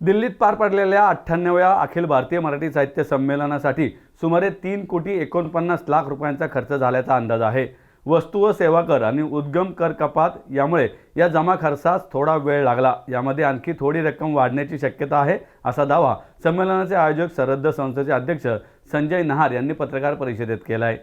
दिल्लीत पार पडलेल्या अठ्ठ्याण्णव्या अखिल भारतीय मराठी साहित्य संमेलनासाठी सुमारे तीन कोटी एकोणपन्नास लाख रुपयांचा खर्च झाल्याचा अंदाज आहे. वस्तू व सेवा कर आणि उद्गम कर कपात यामुळे या जमा खर्चास थोडा वेळ लागला. यामध्ये आणखी थोडी रक्कम वाढण्याची शक्यता आहे असा दावा संमेलनाचे आयोजक सरद्द संस्थेचे अध्यक्ष संजय नहार यांनी पत्रकार परिषदेत केला आहे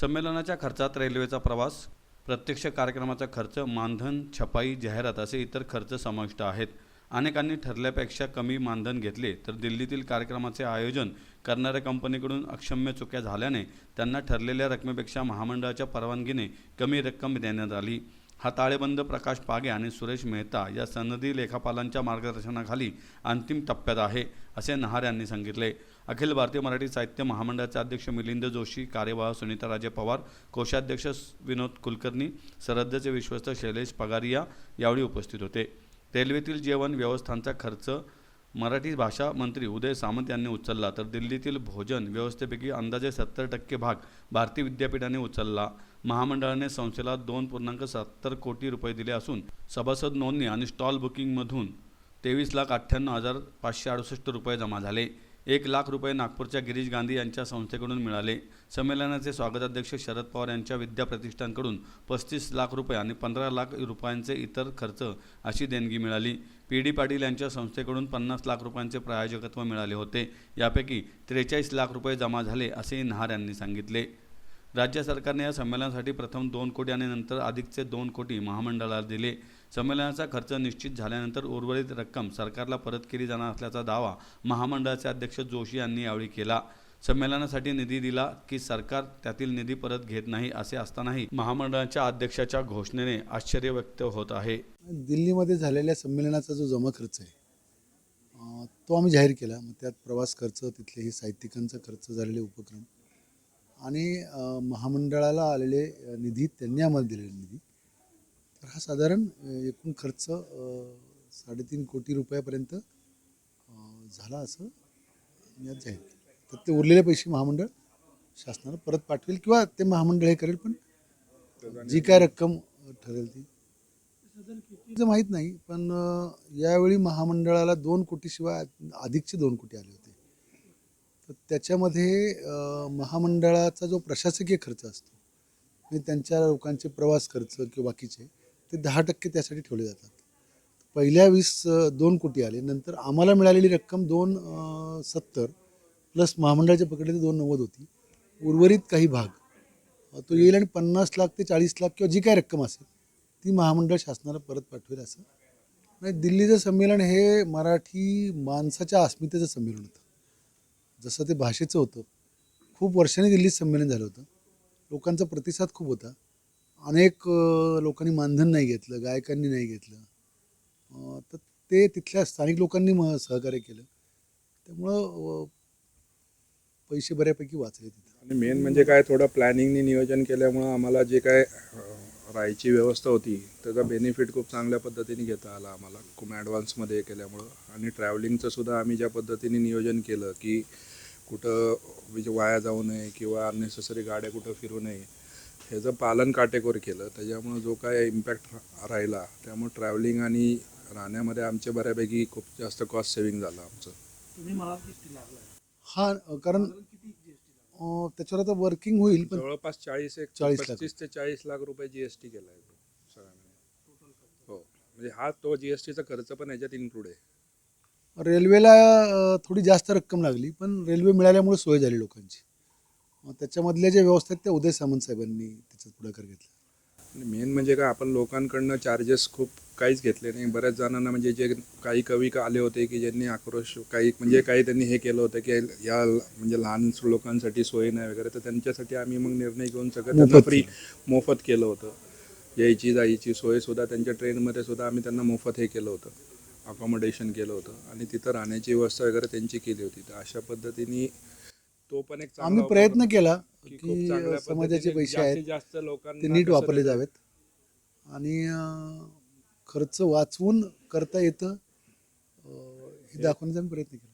संमेलनाच्या खर्चात रेल्वेचा प्रवास प्रत्यक्ष कार्यक्रमाचा खर्च मानधन छपाई जाहिरात असे इतर खर्च समाविष्ट आहेत. अनेकांनी ठरल्यापेक्षा कमी मानधन घेतले तर दिल्लीतील कार्यक्रमाचे आयोजन करणाऱ्या कंपनीकडून अक्षम्य चुक्या झाल्याने त्यांना ठरलेल्या रकमेपेक्षा महामंडळाच्या परवानगीने कमी रक्कम देण्यात आली. हा ताळेबंद प्रकाश पागे आणि सुरेश मेहता या सनदी लेखापालांच्या मार्गदर्शनाखाली अंतिम टप्प्यात आहे असे नहार यांनी सांगितले. अखिल भारतीय मराठी साहित्य महामंडळाचे अध्यक्ष मिलिंद जोशी कार्यवाह सुनीता राजे पवार कोषाध्यक्ष विनोद कुलकर्णी सरहद्दचे विश्वस्त शैलेश पगारिया यावेळी उपस्थित होते. रेल्वेतील जेवण व्यवस्थांचा खर्च मराठी भाषा मंत्री उदय सामंत यांनी उचलला तर दिल्लीतील भोजन व्यवस्थेपैकी अंदाजे सत्तर टक्के भाग भारतीय विद्यापीठाने उचलला. महामंडळाने संस्थेला दोन पूर्णांक सत्तर कोटी रुपये दिले असून सभासद नोंदणी आणि स्टॉल बुकिंगमधून तेवीस लाख अठ्ठ्याण्णव हजार पाचशे अडुसष्ट रुपये जमा झाले. एक लाख रुपये नागपूरच्या गिरीश गांधी यांच्या संस्थेकडून मिळाले. संमेलनाचे स्वागताध्यक्ष शरद पवार यांच्या विद्या प्रतिष्ठानकडून पस्तीस लाख रुपये आणि पंधरा लाख रुपयांचे इतर खर्च अशी देणगी मिळाली. पी डी पाटील यांच्या संस्थेकडून पन्नास लाख रुपयांचे प्रायोजकत्व मिळाले होते. यापैकी त्रेचाळीस लाख रुपये जमा झाले असेही नहार यांनी सांगितले. राज्य सरकारने या संमेलनासाठी प्रथम दोन कोटी आणि नंतर अधिकचे दोन कोटी महामंडळाला दिले. संमेलनाचा खर्च निश्चित झाल्यानंतर उर्वरित रक्कम सरकारला परत केली जाणार असल्याचा दावा महामंडळाचे अध्यक्ष जोशी यांनी यावेळी केला. संमेलनासाठी निधी दिला की सरकार त्यातील निधी परत घेत नाही असे असतानाही महामंडळाच्या अध्यक्षाच्या घोषणेने आश्चर्य व्यक्त होत आहे. दिल्लीमध्ये झालेल्या संमेलनाचा जो जमा खर्च आहे तो आम्ही जाहीर केला. मग त्यात प्रवास खर्च तिथले हे साहित्यिकांचा खर्च झालेले उपक्रम आणि महामंडळाला आलेले निधी त्यांनी आम्हाला दिलेले निधी. तर हा साधारण एकूण खर्च साडेतीन कोटी रुपयापर्यंत झाला असं मी आज जाहीर तर ते उरलेले पैसे महामंडळ शासनाला परत पाठवेल किंवा ते महामंडळ हे करेल पण जी काय रक्कम ठरेल ती. माहीत नाही पण यावेळी महामंडळाला दोन कोटीशिवाय अधिकचे दोन कोटी आले होते. तर त्याच्यामध्ये महामंडळाचा जो प्रशासकीय खर्च असतो म्हणजे त्यांच्या लोकांचे प्रवास खर्च किंवा बाकीचे ते दहा टक्के त्यासाठी ठेवले जातात. पहिल्या वीस दोन कोटी आले नंतर आम्हाला मिळालेली रक्कम दोन सत्तर प्लस महामंडळाचे पकडले दोन नव्वद होती. उर्वरित काही भाग तो येईल आणि पन्नास लाख ते चाळीस लाख किंवा जी काय रक्कम असेल ती महामंडळ शासनाला परत पाठवेल असं. नाही दिल्लीचं संमेलन हे मराठी माणसाच्या अस्मितेचं संमेलन होतं. जसं ते भाषेचं होतं खूप वर्षांनी दिल्लीत संमेलन झालं होतं. लोकांचा प्रतिसाद खूप होता. अनेक लोकांनी मानधन नाही घेतलं गायकांनी नाही घेतलं. तर ते तिथल्या स्थानिक लोकांनी म सहकार्य केलं. त्यामुळं पैसे बऱ्यापैकी वाचले तिथं. आणि मेन म्हणजे काय थोडं प्लॅनिंगनी नियोजन केल्यामुळं आम्हाला जे काय राहायची व्यवस्था होती. त्याचा बेनिफिट खूप चांगल्या पद्धतीने घेता आला आम्हाला. खूप ॲडव्हान्समध्ये हे केल्यामुळं. आणि ट्रॅव्हलिंगचं सुद्धा आम्ही ज्या पद्धतीने नियोजन केलं की कुठं म्हणजे वाया जाऊ नये किंवा अननेसेसरी गाड्या कुठं फिरू नये ह्याचं पालन काटेकोर केलं. त्याच्यामुळं जो काय इम्पॅक्ट राहिला त्यामुळे ट्रॅव्हलिंग आणि राहण्यामध्ये आमचे बऱ्यापैकी खूप जास्त कॉस्ट सेव्हिंग झालं आमचं. हा अं, कारण अं, त्याच्यावर आता वर्किंग होईल पण जवळपास चाळीस एक 40 लाख. पस्तीस ते चाळीस लाख रुपये जीएसटी केला आहे सगळ्यांना. हो. म्हणजे हा तो जीएसटीचा खर्च पण याच्यात इन्क्लूड आहे. रेल्वेला अ, थोडी जास्त रक्कम लागली पण रेल्वे मिळाल्यामुळे सोय झाली लोकांची. अ, त्याच्यामधल्या ज्या व्यवस्था आहेत त्या उदय सामंत साहेबांनी त्याच्यात पुढाकार घेतला. मेन म्हणजे काय आपण लोकांकडनं चार्जेस खूप काहीच घेतले नाही. बऱ्याच जणांना म्हणजे जे काही कवी का आले होते की ज्यांनी आक्रोश काही म्हणजे काही त्यांनी हे केलं होतं की या म्हणजे लहान लोकांसाठी सोय नाही वगैरे तर त्यांच्यासाठी आम्ही मग निर्णय घेऊन सगळं त्यांना मोफत. फ्री मोफत केलं होतं. यायची जायची सोयसुद्धा त्यांच्या ट्रेनमध्ये सुद्धा आम्ही त्यांना मोफत हे केलं होतं. अकॉमोडेशन केलं होतं. आणि तिथं राहण्याची व्यवस्था वगैरे त्यांची केली होती. तर अशा पद्धतीने तो पण एक चांगला आम्ही प्रयत्न केला की समाजाचे पैसे आहेत जास्त लोकांना नीट वापरले जावेत. आणि खर्च वाचवून करता येतं हे दाखवण्याचा आम्ही प्रयत्न केला.